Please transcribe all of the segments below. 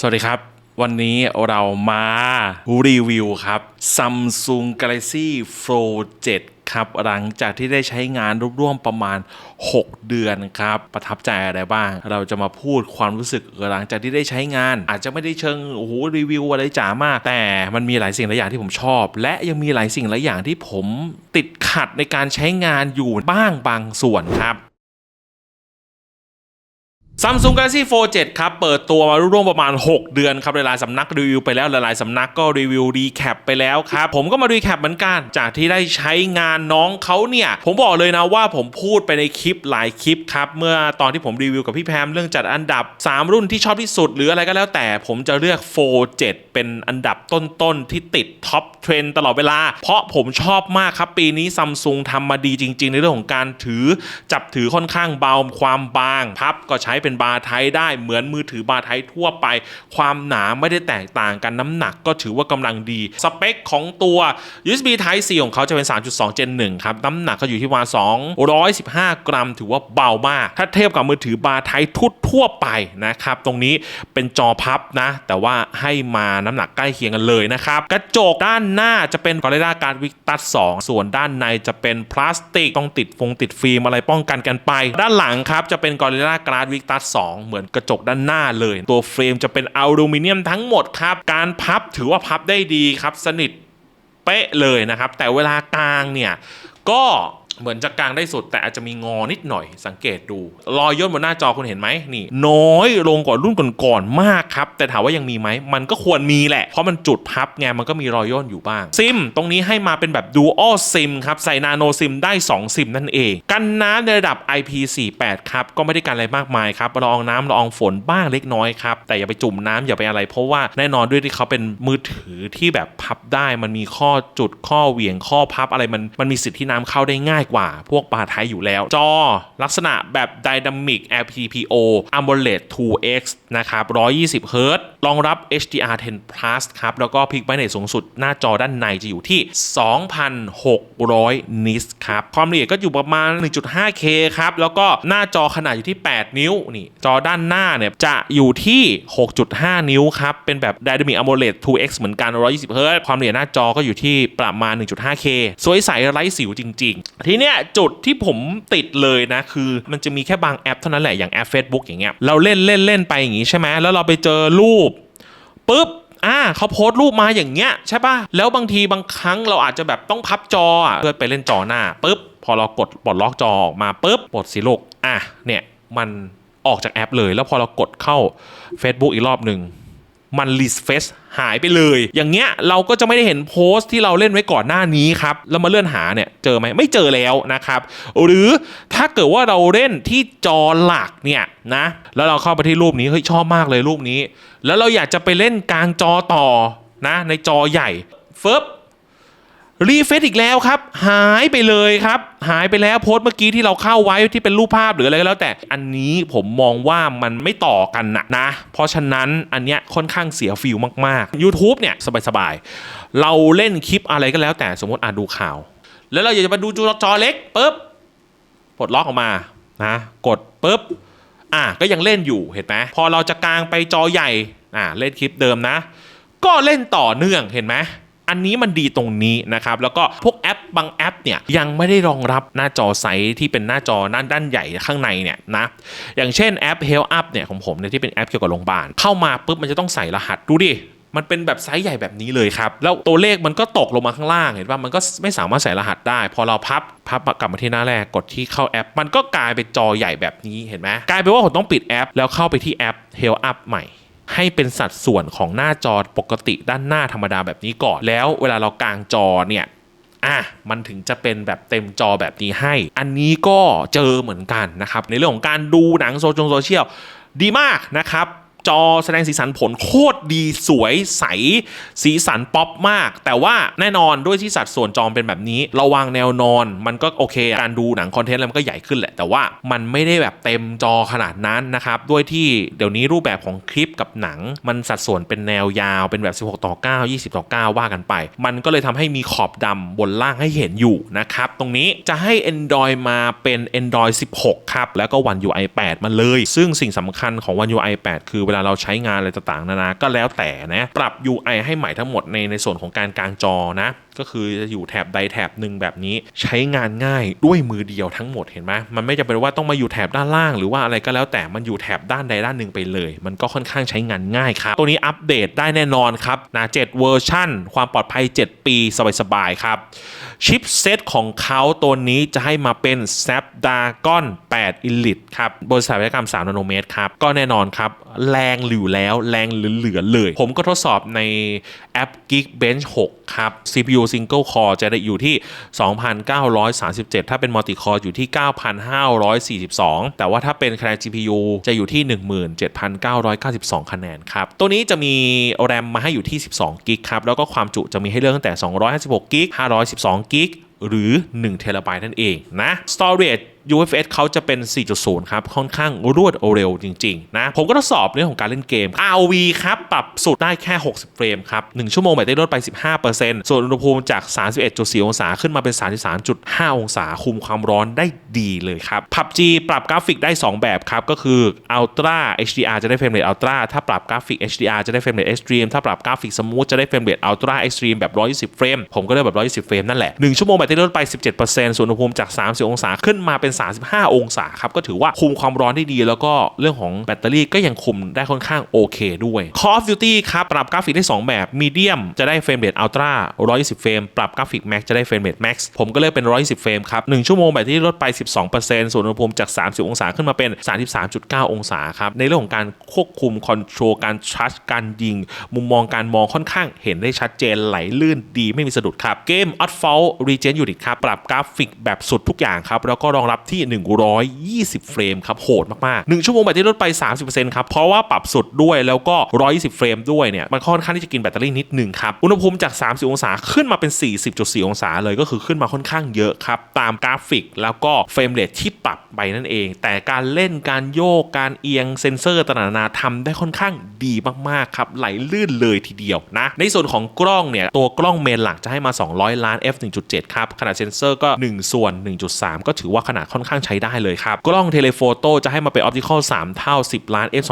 สวัสดีครับ วันนี้เรามารีวิวครับ Samsung Galaxy Fold 7 ครับ หลังจากที่ได้ใช้งานร่วมๆประมาณ 6 เดือนครับ ประทับใจอะไรบ้าง เราจะมาพูดความรู้สึกหลังจากที่ได้ใช้งาน อาจจะไม่ได้เชิงโอ้โหรีวิวอะไรจ๋ามาก แต่มันมีหลายสิ่งหลายอย่างที่ผมชอบ และยังมีหลายสิ่งหลายอย่างที่ผมติดขัดในการใช้งานอยู่บ้างบางส่วนครับ Samsung Galaxy Fold 7 ครับ เปิดตัวมาร่วมประมาณ 6 เดือนครับ หลายๆสำนักรีวิวไปแล้ว หลายๆสำนักก็รีวิวรีแคปไปแล้วครับ ผมก็มารีแคปเหมือนกัน จากที่ได้ใช้งานน้องเขาเนี่ย ผมบอกเลยนะว่าผมพูดไปในคลิปหลายคลิปครับ เมื่อตอนที่ผมรีวิวกับพี่แพมเรื่องจัดอันดับ 3 รุ่นที่ชอบที่สุด หรืออะไรก็แล้วแต่ผมจะเลือก Fold 7 เป็นอันดับต้นๆที่ติดท็อปเทรนตลอดเวลา เพราะผมชอบมากครับปีนี้ซัมซุงทำมาดีจริง ๆ ในเรื่องของการถือ จับถือค่อนข้างเบาความบางพับก็ใช้เป็นเป็นบาร์ไทยได้เหมือนมือถือบาร์ไทยทั่วไป ความหนาไม่ได้แตกต่างกันน้ำหนักก็ถือว่ากำลังดี สเปคของตัว USB Type C ของเขาจะเป็น 3.2 Gen 1ครับ น้ำหนักก็อยู่ที่ประมา215 กรัม ถือว่าเบามาก ถ้าเทียบกับมือถือบาร์ไทยทุทั่วไปนะครับ ตรงนี้เป็นจอพับนะ แต่ว่าให้มาน้ำหนักใกล้เคียงกันเลยนะครับ กระจกด้านหน้าจะเป็น Gorilla Glass Victus 2ส่วนด้านในจะเป็นพลาสติกต้องติดฟงติดฟิล์มอะไรป้องกันกันไป ด้านหลังครับจะเป็น Gorilla Glass Victus 2เหมือนกระจกด้านหน้าเลย ตัวเฟรมจะเป็นอลูมิเนียมทั้งหมดครับ การพับถือว่าพับได้ดีครับ สนิทเป๊ะเลยนะครับ แต่เวลากลางเนี่ยก็ เหมือนจะกลางได้สุด แต่อาจจะมีงอนิดหน่อยสังเกตดู รอยย่นบนหน้าจอคุณเห็นไหมนี่ น้อยลงกว่ารุ่นก่อนๆมากครับ แต่ถามว่ายังมีไหมมันก็ควรมีแหละ เพราะมันจุดพับไงมันก็มีรอยย่นอยู่บ้างซิม ตรงนี้ให้มาเป็นแบบ Dual SIM ครับใส่นาโนซิมได้ 2 ซิมนั่นเอง กันน้ำในระดับ IP48 ครับก็ไม่ได้กันอะไรมากมายครับลองน้ำละอองฝนบ้างเล็กน้อยครับแต่อย่าไปจุ่มน้ำอย่าไปอะไร เพราะว่าแน่นอนด้วยที่เขาเป็นมือถือที่แบบพับได้มันมีข้อจุดข้อเหวี่ยงข้อพับอะไรมันมันมีสิทธิ์ที่น้ำเข้าได้ง่ายกว่าพวกบาไทยอยู่แล้ว จอลักษณะแบบ Dynamic LTPO AMOLED 2X นะครับ 120 Hz รองรับ HDR10 Plus ครับ แล้วก็พิกไบเนสูงสุดหน้าจอด้านในจะอยู่ที่ 2,600 นิตครับ ความละเอียดก็อยู่ประมาณ 1.5K ครับ แล้วก็หน้าจอขนาดอยู่ที่ 8 นิ้วนี่จอด้านหน้าเนี่ยจะอยู่ที่ 6.5 นิ้วครับ เป็นแบบ Dynamic AMOLED 2X เหมือนกัน 120 Hz ความละเอียดหน้าจอก็อยู่ที่ประมาณ 1.5K สวยใสไร้สิวจริง ๆ ทีเนี้ยจุดที่ผมติดเลยนะคือมันจะมีแค่บางแอปเท่านั้นแหละอย่างแอป Facebook อย่างเงี้ยเราเล่นเล่นเล่นไปอย่างงี้ใช่ไหมแล้วเราไปเจอรูปปุ๊บอ่าเขาโพสต์รูปมาอย่างเงี้ยใช่ป่ะ แล้วบางทีบางครั้งเราอาจจะแบบต้องพับจอเพื่อไปเล่นจอหน้าปุ๊บพอเรากดปลดล็อกจอออกมาปุ๊บปลดสิลูกอะเนี่ยมันออกจากแอปเลย แล้วพอเรากดเข้า Facebook อีกรอบหนึ่ง มันลิสเฟสหายไปเลย อย่างเงี้ยเราก็จะไม่ได้เห็นโพสต์ที่เราเล่นไว้ก่อนหน้านี้ครับแล้วมาเลื่อนหาเนี่ยเจอไหมไม่เจอแล้วนะครับหรือถ้าเกิดว่าเราเล่นที่จอหลักเนี่ยนะแล้วเราเข้าไปที่รูปนี้เฮ้ยชอบมากเลยรูปนี้ แล้วเราอยากจะไปเล่นกลางจอต่อนะในจอใหญ่เฟิบ รีเฟซอีกแล้วครับ หายไปเลยครับ หายไปแล้วโพสต์เมื่อกี้ที่เราเข้าไว้ที่เป็นรูปภาพหรืออะไรก็แล้ว แต่อันนี้ผมมองว่ามันไม่ต่อกันนะนะ เพราะฉะนั้นอันเนี้ยค่อนข้างเสียฟิลมากๆ YouTube เนี่ยสบายๆ เราเล่นคลิปอะไรก็แล้ว แต่สมมติอ่านดูข่าว แล้วเราอยากจะมาดูจอเล็กปุ๊บปลดล็อกออกมานะกดปุ๊บอะก็ยังเล่นอยู่เห็นไหมพอเราจะกางไปจอใหญ่อะเล่นคลิปเดิมนะ ก็เล่นต่อเนื่องเห็นไหม อันนี้มันดีตรงนี้นะครับ แล้วก็พวกแอปบางแอปเนี่ยยังไม่ได้รองรับหน้าจอไซส์ที่เป็นหน้าจอด้านด้านใหญ่ข้างในเนี่ยนะอย่างเช่นแอป Health Up เนี่ยของผมเนี่ยที่เป็นแอปเกี่ยวกับโรงพยาบาลเข้ามาปุ๊บมันจะต้องใส่รหัสดูดิมันเป็นแบบไซส์ใหญ่แบบนี้เลยครับ แล้วตัวเลขมันก็ตกลงมาข้างล่างเห็นว่ามันก็ไม่สามารถใส่รหัสได้ พอเราพับพับกลับมาที่หน้าแรกกดที่เข้าแอป มันก็กลายเป็นจอใหญ่แบบนี้เห็นไหมกลายเป็นว่าผมต้องปิดแอป แล้วเข้าไปที่แอป Health Up ใหม่ ให้เป็นสัดส่วนของหน้าจอปกติด้านหน้าธรรมดาแบบนี้ก่อน แล้วเวลาเรากางจอเนี่ยอะมันถึงจะเป็นแบบเต็มจอแบบนี้ให้ อันนี้ก็เจอเหมือนกันนะครับ ในเรื่องของการดูหนังโซเชียลดีมากนะครับ จอแสดงสีสันผลโคตรดีสวยใส สีสันป๊อปมาก แต่ว่าแน่นอนด้วยที่สัดส่วนจอเป็นแบบนี้ เราวางแนวนอน มันก็โอเค การดูหนังคอนเทนต์อะไรมันก็ใหญ่ขึ้นแหละ แต่ว่ามันไม่ได้แบบเต็มจอขนาดนั้นนะครับ ด้วยที่เดี๋ยวนี้รูปแบบของคลิปกับหนัง มันสัดส่วนเป็นแนวยาวเป็นแบบ 16 ต่อ 9 20 ต่อ 9 ว่ากันไป มันก็เลยทำให้มีขอบดำบนล่างให้เห็นอยู่นะครับตรงนี้จะให้ Android มาเป็น Android 16 ครับแล้วก็ One UI 8 มาเลย ซึ่งสิ่งสำคัญของ One UI 8 คือเวลาเราใช้งานอะไรต่างๆนานา ก็แล้วแต่นะ ปรับ UI ให้ใหม่ทั้งหมดในในส่วนของการกลางจอนะ ก็คือจะอยู่แถบใดแถบหนึ่งแบบนี้ ใช้งานง่ายด้วยมือเดียวทั้งหมดเห็นไหมมันไม่จำเป็นว่าต้องมาอยู่แถบด้านล่าง หรือว่าอะไรก็แล้วแต่มันอยู่แถบด้านใดด้านหนึ่งไปเลย มันก็ค่อนข้างใช้งานง่ายครับ ตัวนี้อัปเดตได้แน่นอนครับนะ7เวอร์ชันความปลอดภัย 7 ปี สบายๆครับชิปเซตของเขาตัวนี้จะให้มาเป็น Snapdragon 8 Elite ครับบนสถาปัตยกรรม3นาโนเมตรครับก็แน่นอนครับแรงหลิวแล้วแรงเหลือๆเลย ผมก็ทดสอบในแอป Geekbench 6 ครับ CPU Single Core จะได้อยู่ที่ 2,937 ถ้าเป็น Multi Core อยู่ที่ 9,542 แต่ว่าถ้าเป็นคะแนน GPU จะอยู่ที่ 17,992 คะแนนครับ ตัวนี้จะมี RAM มาให้อยู่ที่ 12 กิกครับ แล้วก็ความจุจะมีให้เลือกตั้งแต่ 256 กิก 512 กิก หรือ1เทราไบต์นั่นเองนะ storage UFS เขาจะเป็น 4.0 ครับ ค่อนข้างรวดเร็วจริง ๆ นะ ผมก็ทดสอบเรื่องของการเล่นเกม ROV ครับ ปรับสุดได้แค่ 60 เฟรมครับ 1 ชั่วโมงแบตเตอรี่ลดไป 15%ส่วนอุณหภูมิจาก 31.4 องศา ขึ้นมาเป็น 33.5 องศา คุมความร้อนได้ดีเลยครับ PUBG ปรับกราฟิกได้ 2 แบบครับ ก็คือ Ultra HDR จะได้เฟรมเรท Ultra ถ้าปรับกราฟิก HDR จะได้เฟรมเรท Extreme ถ้าปรับกราฟิก Smooth จะได้เฟรมเรท Ultra Extreme แบบ 120 เฟรม ผมก็เลือกแบบ 120 เฟรมนั่นแหละ 1 ชั่วโมงแบตเตอรี่ลดไป 17%ส่วนอุณหภูมิจาก 30 องศา ขึ้นมาเป็น35 องศาครับก็ถือว่าคุมความร้อนได้ดี แล้วก็เรื่องของแบตเตอรี่ก็ยังคุมได้ค่อนข้างโอเคด้วย Call of Duty ครับปรับกราฟิกได้ 2 แบบ Medium จะได้เฟรมเรท Ultra 120 เฟรมปรับกราฟิก Max จะได้เฟรมเรท Max ผมก็เลือกเป็น 120 เฟรมครับ1ชั่วโมงแบตเตอรี่ลดไป 12%ส่วนอุณหภูมิจาก 30 องศาขึ้นมาเป็น 33.9 องศาครับในเรื่องของการควบคุมคอนโทรลการชัชการยิง มุมมองการมองค่อนข้างเห็นได้ชัดเจนไหลลื่นดีไม่มีสะดุดครับเกม o u t f a l l Regen Unit ครับปรับกราฟิกแบบสุดทุกอย่างครับแล้วก็รองรับที่ 120 เฟรมครับโหดมากๆ1ชั่วโมงแบตเตอรี่ลดไป 30%ครับเพราะว่าปรับสุดด้วยแล้วก็ 120 เฟรมด้วยเนี่ยมันค่อนข้างที่จะกินแบตเตอรี่นิดหนึ่งครับอุณหภูมิจาก 30 องศาขึ้นมาเป็น 40.4 องศาเลยก็คือขึ้นมาค่อนข้างเยอะครับตามกราฟิกแล้วก็เฟรมเรทที่ปรับไปนั่นเอง แต่การเล่นการโยกการเอียงเซนเซอร์ต่างๆนานาทำได้ค่อนข้างดีมากๆครับไหลลื่นเลยทีเดียวนะในส่วนของกล้องเนี่ยตัวกล้องเมนหลักจะให้มา 200 ล้าน f 1.7 ครับขนาดเซนเซอร์ก็ 1 ส่วน 1.3 ก็ถือว่าขนาดค่อนข้างใช้ได้เลยครับ กล้องเทเลโฟโต้จะให้มาเป็นออปติคอล3 เท่า 10 ล้าน f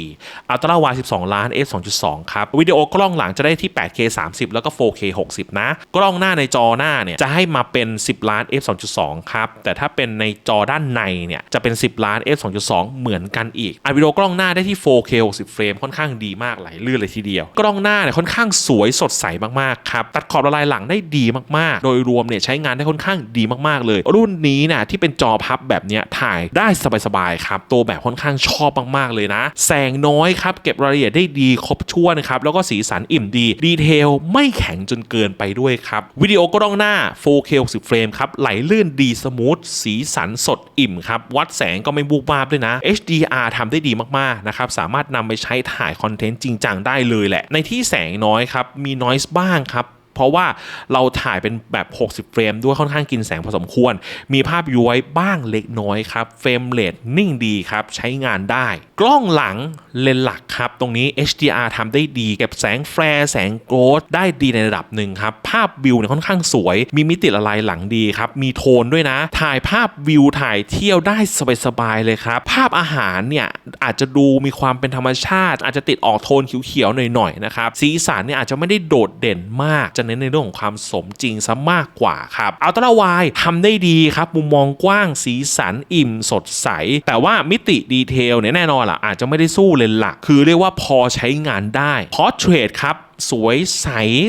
2.4อัลตราไวด์12 ล้าน f 2.2ครับวิดีโอกล้องหลังจะได้ที่ 8K 30 แล้วก็ 4K 60 นะ กล้องหน้าในจอหน้าเนี่ยจะให้มาเป็น 10 ล้าน f 2.2ครับแต่ถ้าเป็นในจอด้านในเนี่ยจะเป็น 10 ล้าน f 2.2เหมือนกันอีกอัวิดีโอกล้องหน้าได้ที่ 4K 60 เฟรมค่อนข้างดีมากไหลลื่นเลยทีเดียว กล้องหน้าเนี่ยค่อนข้างสวยสดใสมากๆครับตัดขอบละลายหลังได้ดีมากๆ โดยรวมเนี่ยใช้งานได้ค่อนข้างดีมากๆเลย รุ่นนี้นะที่เป็นจอพับแบบนี้ถ่ายได้สบายๆครับ ตัวแบบค่อนข้างชอบมากๆเลยนะ แสงน้อยครับ เก็บรายละเอียดได้ดีครบถ้วนครับ แล้วก็สีสันอิ่มดี ดีเทลไม่แข็งจนเกินไปด้วยครับ วิดีโอกล้องหน้า 4K 60เฟรมครับ ไหลลื่นดีสมูท สีสันสดอิ่มครับ วัดแสงก็ไม่บูบวาบด้วยนะ HDR ทำได้ดีมากๆนะครับ สามารถนำไปใช้ถ่ายคอนเทนต์จริงจังได้เลยแหละ ในที่แสงน้อยครับ มี noise บ้างครับ เพราะว่าเราถ่ายเป็นแบบ 60 เฟรมด้วยค่อนข้างกินแสงพอสมควร มีภาพย้อยบ้างเล็กน้อยครับ เฟรมเรทนิ่งดีครับ ใช้งานได้ กล้องหลังเลนหลักครับ ตรงนี้ HDR ทำได้ดีเก็บแสงแฟร์แสงโกลดได้ดีในระดับหนึ่งครับ ภาพวิวเนี่ยค่อนข้างสวย มีมิติละลายหลังดีครับ มีโทนด้วยนะ ถ่ายภาพวิวถ่ายเที่ยวได้สบายๆเลยครับ ภาพอาหารเนี่ยอาจจะดูมีความเป็นธรรมชาติ อาจจะติดออกโทนเขียวๆหน่อยๆนะครับ สีสันเนี่ยอาจจะไม่ได้โดดเด่นมากจะเน้นในเรื่องของความสมจริงซะมากกว่าครับอัลตร้าไวทำได้ดีครับ มุมมองกว้างสีสันอิ่มสดใส แต่ว่ามิติดีเทลเนี่ยแน่นอนล่ะอาจจะไม่ได้สู้เลนหลัก คือเรียกว่าพอใช้งานได้พอเทรดครับ สวยใส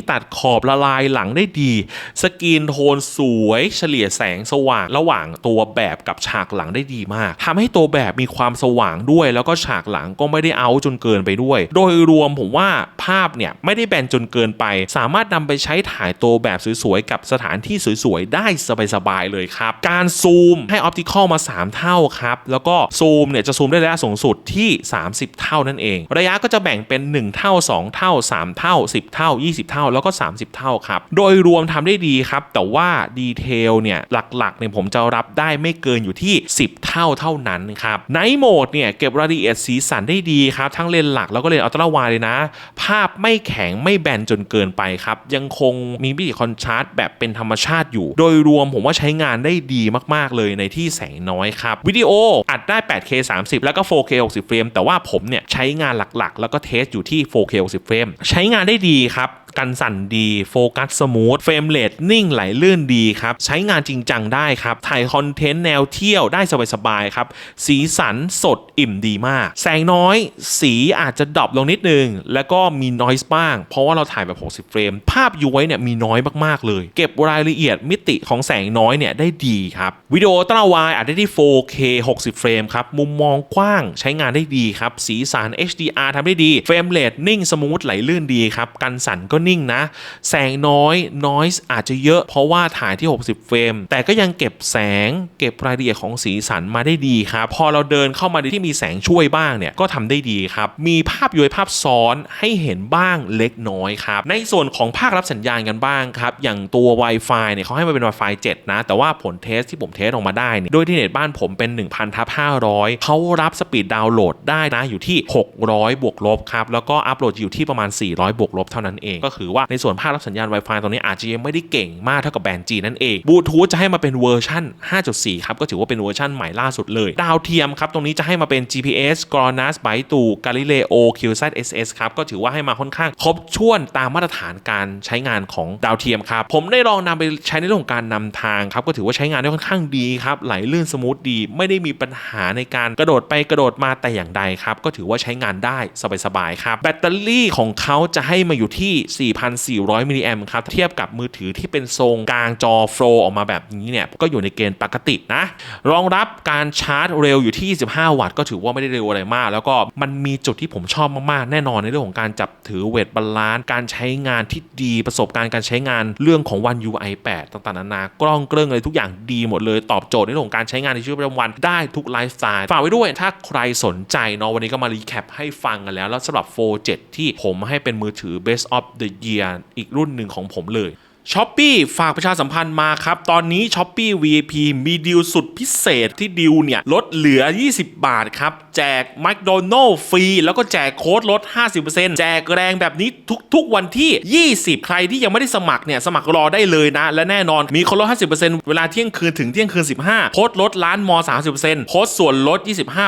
ตัดขอบละลายหลังได้ดี สกรีนโทนสวยเฉลี่ยแสงสว่างระหว่างตัวแบบกับฉากหลังได้ดีมากทำให้ตัวแบบมีความสว่างด้วย แล้วก็ฉากหลังก็ไม่ได้เอาจนเกินไปด้วย โดยรวมผมว่าภาพเนี่ยไม่ได้แบนจนเกินไป สามารถนำไปใช้ถ่ายตัวแบบสวยๆกับสถานที่สวยๆได้สบายๆเลยครับ การซูมให้ออปติคอลมา 3 เท่าครับแล้วก็ซูมเนี่ยจะซูมได้ระยะสูงสุดที่ 30 เท่านั่นเอง ระยะก็จะแบ่งเป็น 1 เท่า 2 เท่า 3 เท่า10 เท่า 20 เท่า แล้วก็ 30 เท่าครับ โดยรวมทำได้ดีครับ แต่ว่าดีเทลเนี่ยหลักๆเนี่ยผมจะรับได้ไม่เกินอยู่ที่ 10 เท่าเท่านั้นครับไนท์โหมดเนี่ยเก็บรายละเอียดสีสันได้ดีครับ ทั้งเลนหลักแล้วก็เลนอัลตร้าวด์เลยนะ ภาพไม่แข็งไม่แบนจนเกินไปครับ ยังคงมีมิติคอนทราสต์แบบเป็นธรรมชาติอยู่ โดยรวมผมว่าใช้งานได้ดีมากๆเลยในที่แสงน้อยครับวิดีโออัดได้ 8K 30 แล้วก็ 4K 60เฟรมแต่ว่าผมเนี่ยใช้งานหลักๆ แล้วก็เทสอยู่ที่ 4K 60เฟรมใช้งานได้ดีครับ กันสั่นดี โฟกัสสมูท เฟรมเรทนิ่งไหลลื่นดีครับ ใช้งานจริงจังได้ครับ ถ่ายคอนเทนต์แนวเที่ยวได้สบายๆครับ สีสันสดอิ่มดีมาก แสงน้อยสีอาจจะดรอปลงนิดนึง แล้วก็มีนอยส์บ้าง เพราะว่าเราถ่ายแบบ 60 เฟรม ภาพย้วยเนี่ยมีน้อยมากๆเลย เก็บรายละเอียดมิติของแสงน้อยเนี่ยได้ดีครับ วิดีโอตระวายอัดได้ที่ 4K 60 เฟรมครับ มุมมองกว้างใช้งานได้ดีครับ สีสัน HDR ทำได้ดี เฟรมเรทนิ่งสมูทไหลลื่นดีครับ กันสั่นก็นิ่งนะ แสงน้อย noise อาจจะเยอะเพราะว่าถ่ายที่ 60 เฟรม แต่ก็ยังเก็บแสง เก็บรายละเอียดของสีสันมาได้ดีครับ พอเราเดินเข้ามาในที่มีแสงช่วยบ้างเนี่ย ก็ทำได้ดีครับ มีภาพย้วยภาพซ้อนให้เห็นบ้างเล็กน้อยครับ ในส่วนของภาครับสัญญาณกันบ้างครับ อย่างตัว Wi-Fi เนี่ยเขาให้มาเป็น Wi-Fi 7 นะ แต่ว่าผลเทสที่ผมเทสออกมาได้เนี่ย โดยที่เน็ตบ้านผมเป็น 1,000ทับ500เขารับสปีดดาวน์โหลดได้นะอยู่ที่ 600 บวกลบครับ แล้วก็อัปโหลดอยู่ที่ประมาณ 400 บวกลบเท่านั้นเองก็คือว่าในส่วนภาครับสัญญาณ Wi-Fi ตรงนี้อาจจะยังไม่ได้เก่งมากเท่ากับแบรนด์ G นั่นเองบลูทูธจะให้มาเป็นเวอร์ชัน5.4 ครับก็ถือว่าเป็นเวอร์ชันใหม่ล่าสุดเลย ดาวเทียมครับตรงนี้จะให้มาเป็น GPS GLONASS b y t o Galileo QSat SS ครับก็ถือว่าให้มาค่อนข้างครบถ้วนตามมาตรฐานการใช้งานของดาวเทียมครับผมได้ลองนำไปใช้ในเรื่องของการนำทางครับก็ถือว่าใช้งานได้ค่อนข้างดีครับไหลลื่นสมูทดี ไม่ได้มีปัญหาในการกระโดดไปกระโดดมาแต่อย่างใดครับก็ถือว่าใช้งานได้สบายๆครับแบตเตอรี่ของเขาจะให้มาอยู่ที่4,400มิลลิแอมป์ครับ เทียบกับมือถือที่เป็นทรงกลางจอโฟลออกมาแบบนี้เนี่ย ก็อยู่ในเกณฑ์ปกตินะ รองรับการชาร์จเร็วอยู่ที่ 25 วัตต์ก็ถือว่าไม่ได้เร็วอะไรมาก แล้วก็มันมีจุดที่ผมชอบมาก ๆ แน่นอนในเรื่องของการจับถือเวทบาลานซ์การใช้งานที่ดีประสบการณ์การใช้งานเรื่องของ One UI 8ต่างๆนานากล้องเกรื่องอะไรทุกอย่างดีหมดเลยตอบโจทย์ในเรื่องของการใช้งานในชีวิตประจำวันได้ทุกไลฟ์สไตล์ฝากไว้ด้วยถ้าใครสนใจเนาะวันนี้ก็มารีแคปให้ฟังกันแล้วแล้วสำหรับ Fold 7ที่ผมให้เป็นมือถือ Best of the Year อีกรุ่นหนึ่งของผมเลย ช้อปปี้ฝากประชาสัมพันธ์มาครับ ตอนนี้ช้อปปี้ VIP มีดีลสุดพิเศษที่ดีลเนี่ย ลดเหลือ 20 บาทครับ แจกแมคโดนัลล์ฟรี แล้วก็แจกโค้ดลด 50%แจกแรงแบบนี้ทุก ๆ วันที่ 20 ใครที่ยังไม่ได้สมัครเนี่ย สมัครรอได้เลยนะ และแน่นอนมีโค้ดลด 50%เวลาเที่ยงคืนถึงเที่ยงคืน 15 โค้ดลดล้านมอ30%โค้ดส่วนลด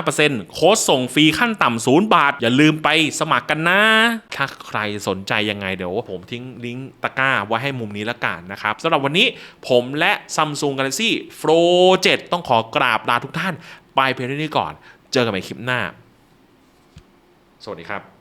25%โค้ดส่งฟรีขั้นต่ำ0บาท อย่าลืมไปสมัครกันนะ ถ้าใครสนใจยังไงเดี๋ยวผมทิ้งลิงก์ตะกร้าไว้ให้มุมนี้ละกันนะครับสำหรับวันนี้ผมและ Samsung Galaxy Fold 7ต้องขอกราบลาทุกท่าน ไปเพียงเท่านี้ก่อน เจอกันใหม่คลิปหน้า สวัสดีครับ